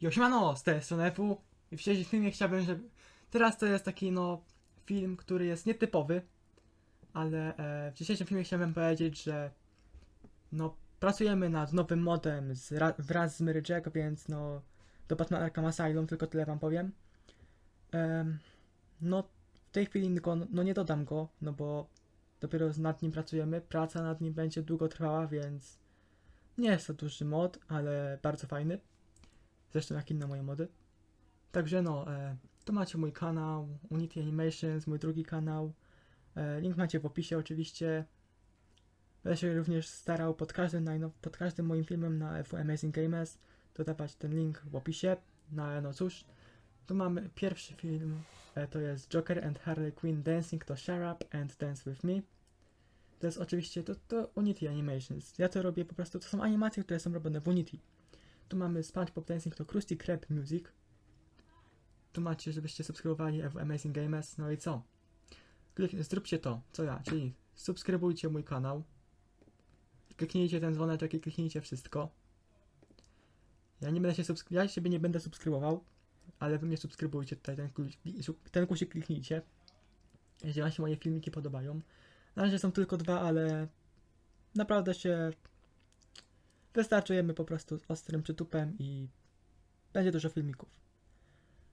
Jo, siemano, z tej strony i w dzisiejszym filmie chciałbym, żeby... Teraz to jest taki, no, film, który jest nietypowy, ale e, w dzisiejszym filmie chciałbym powiedzieć, że no, pracujemy nad nowym modem z, ra, wraz z Mary Jack, więc no, do Batman Arkham Asylum, tylko tyle wam powiem. Em, no, w tej chwili go, no nie dodam go, no bo dopiero nad nim pracujemy, praca nad nim będzie długo trwała, więc nie jest to duży mod, ale bardzo fajny. Zresztą jak inne moje mody. Także no, e, tu macie mój kanał, Unity Animations, mój drugi kanał. E, link macie w opisie oczywiście. Będę się również starał pod każdym, pod każdym moim filmem na FU Amazing Gamers dodawać ten link w opisie. No no cóż, tu mamy pierwszy film, e, to jest Joker and Harley Quinn Dancing to Shut Up and Dance With Me. To jest oczywiście, to, to Unity Animations. Ja to robię po prostu, to są animacje, które są robione w Unity. Tu mamy SpongeBob Dancing to Krusty Krab Music. Tu macie, żebyście subskrybowali w Amazing Gamers. No i co? Zróbcie to, co ja, czyli subskrybujcie mój kanał. Kliknijcie ten dzwoneczek i kliknijcie wszystko. Ja nie będę się subskry- ja siebie nie będę subskrybował, ale wy mnie subskrybujcie tutaj, ten, ten guzik kliknijcie. Jeżeli wam się moje filmiki podobają. Na razie są tylko dwa, ale naprawdę się Wystarczujemy po prostu z ostrym przytupem i będzie dużo filmików.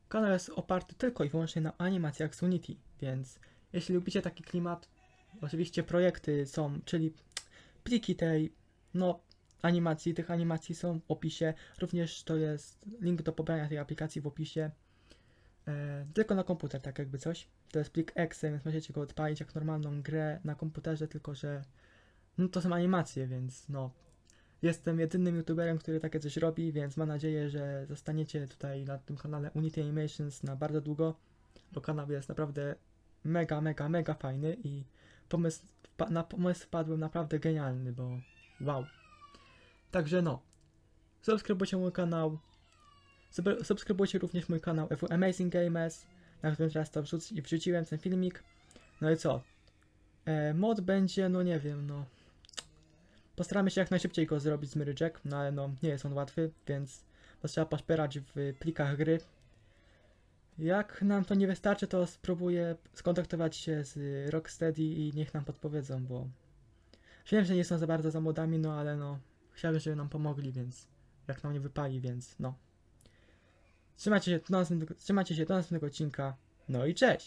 Kanał jest oparty tylko i wyłącznie na animacjach z Unity, więc jeśli lubicie taki klimat, oczywiście projekty są, czyli pliki tej, no, animacji, tych animacji są w opisie, również to jest link do pobrania tej aplikacji w opisie, e, tylko na komputer, tak jakby coś. To jest plik exe, więc możecie go odpalić jak normalną grę na komputerze, tylko że no to są animacje, więc no, Jestem jedynym youtuberem, który takie coś robi, więc mam nadzieję, że zostaniecie tutaj na tym kanale Unity Animations na bardzo długo, bo kanał jest naprawdę mega, mega, mega fajny i pomysł, na pomysł wpadłem naprawdę genialny, bo wow. Także no, subskrybujcie mój kanał, Sub- subskrybujcie również mój kanał FU Amazing Gamers, na którym teraz to wrzuc- wrzuciłem ten filmik. No i co? E, mod będzie, no nie wiem, no Postaramy się jak najszybciej go zrobić z Mary Jack, no ale no nie jest on łatwy, więc trzeba poszperać w plikach gry. Jak nam to nie wystarczy, to spróbuję skontaktować się z Rocksteady i niech nam podpowiedzą, bo wiem, że nie są za bardzo za modami, no ale no chciałbym, żeby nam pomogli, więc jak nam nie wypali, więc no. Trzymajcie się do następnego, trzymajcie się do następnego odcinka, no i cześć!